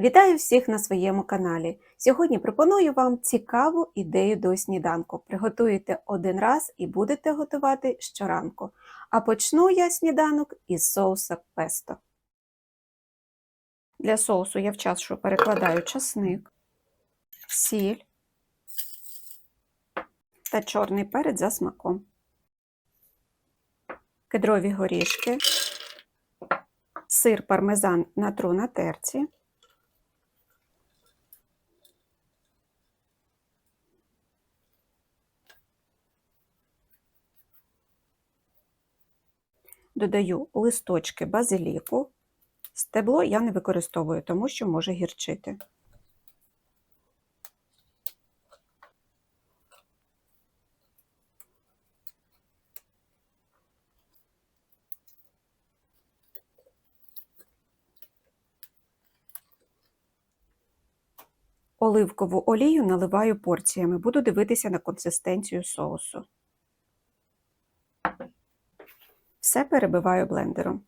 Вітаю всіх на своєму каналі. Сьогодні пропоную вам цікаву ідею до сніданку. Приготуєте один раз і будете готувати щоранку. А почну я сніданок із соуса песто. Для соусу я вчасно перекладаю часник, сіль та чорний перець за смаком, кедрові горішки, сир пармезан натру на терці. Додаю листочки базиліку. Стебло я не використовую, тому що може гірчити. Оливкову олію наливаю порціями, буду дивитися на консистенцію соусу. Все перебиваю блендером.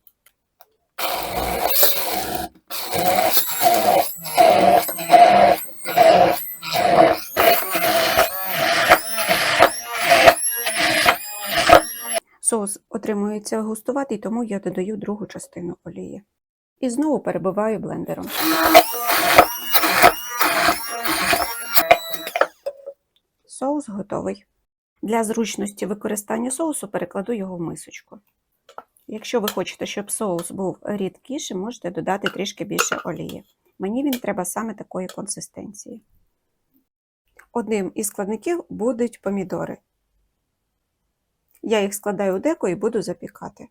Соус отримується густуватий, тому я додаю другу частину олії. І знову перебиваю блендером. Соус готовий. Для зручності використання соусу перекладу його в мисочку. Якщо ви хочете, щоб соус був рідкіший, можете додати трішки більше олії. Мені він треба саме такої консистенції. Одним із складників будуть помідори. Я їх складаю у деко і буду запікати.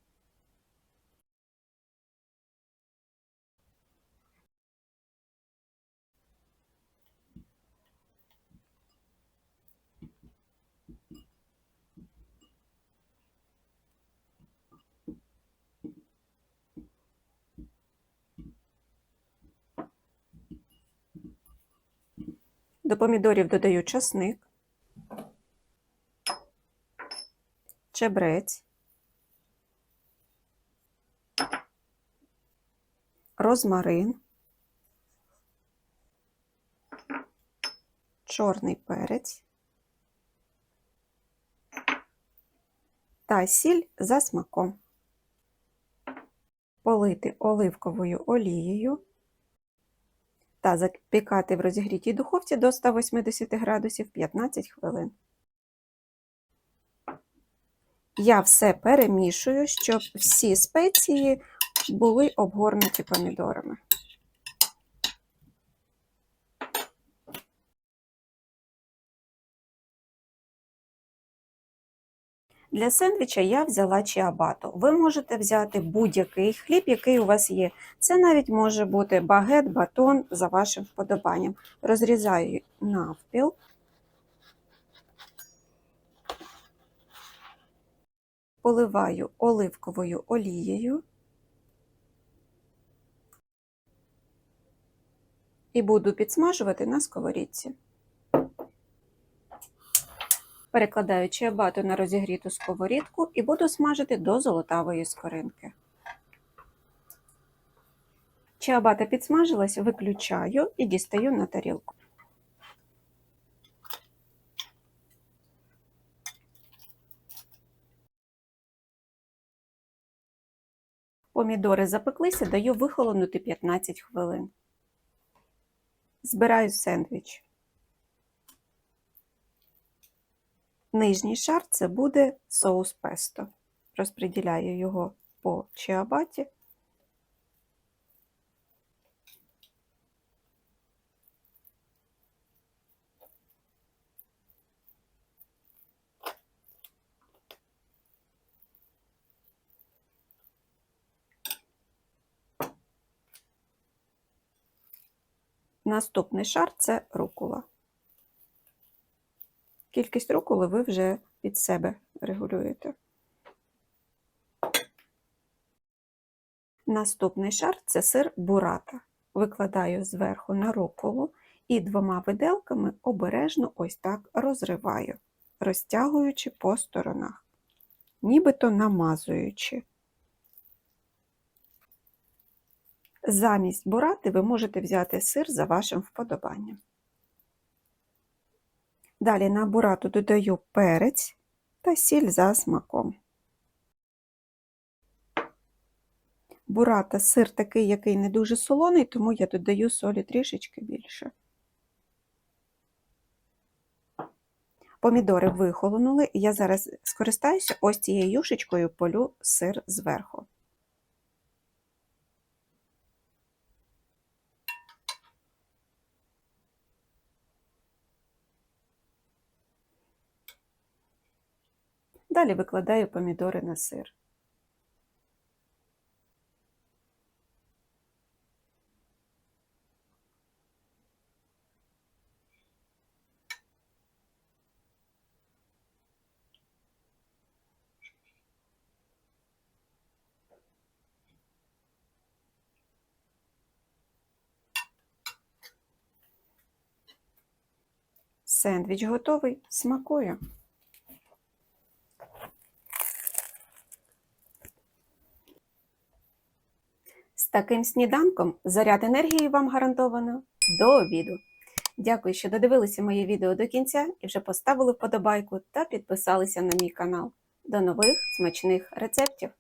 До помідорів додаю часник, чебрець, розмарин, чорний перець та сіль за смаком. Полити оливковою олією та запікати в розігрітій духовці до 180 градусів 15 хвилин. Я все перемішую, щоб всі спеції були обгорнуті помідорами. Для сендвіча я взяла чіабату. Ви можете взяти будь-який хліб, який у вас є. Це навіть може бути багет, батон за вашим вподобанням. Розрізаю навпіл. Поливаю оливковою олією. І буду підсмажувати на сковорідці. Перекладаю чиабату на розігріту сковорідку і буду смажити до золотавої скоринки. Чиабата підсмажилась, виключаю і дістаю на тарілку. Помідори запеклися, даю вихолонути 15 хвилин. Збираю сендвіч. Нижній шар це буде соус песто. Розподіляю його по чиабаті. Наступний шар це рукола. Кількість руколи ви вже під себе регулюєте. Наступний шар це сир бурата. Викладаю зверху на руколу і двома виделками обережно ось так розриваю, розтягуючи по сторонах, нібито намазуючи. Замість бурати ви можете взяти сир за вашим вподобанням. Далі на бурату додаю перець та сіль за смаком. Бурата сир такий, який не дуже солоний, тому я додаю солі трішечки більше. Помідори вихолонули, я зараз скористаюся ось цією юшечкою полю сир зверху. Далі викладаю помідори на сир. Сендвіч готовий, смакую. Таким сніданком заряд енергії вам гарантовано до обіду. Дякую, що додивилися моє відео до кінця і вже поставили вподобайку та підписалися на мій канал. До нових смачних рецептів!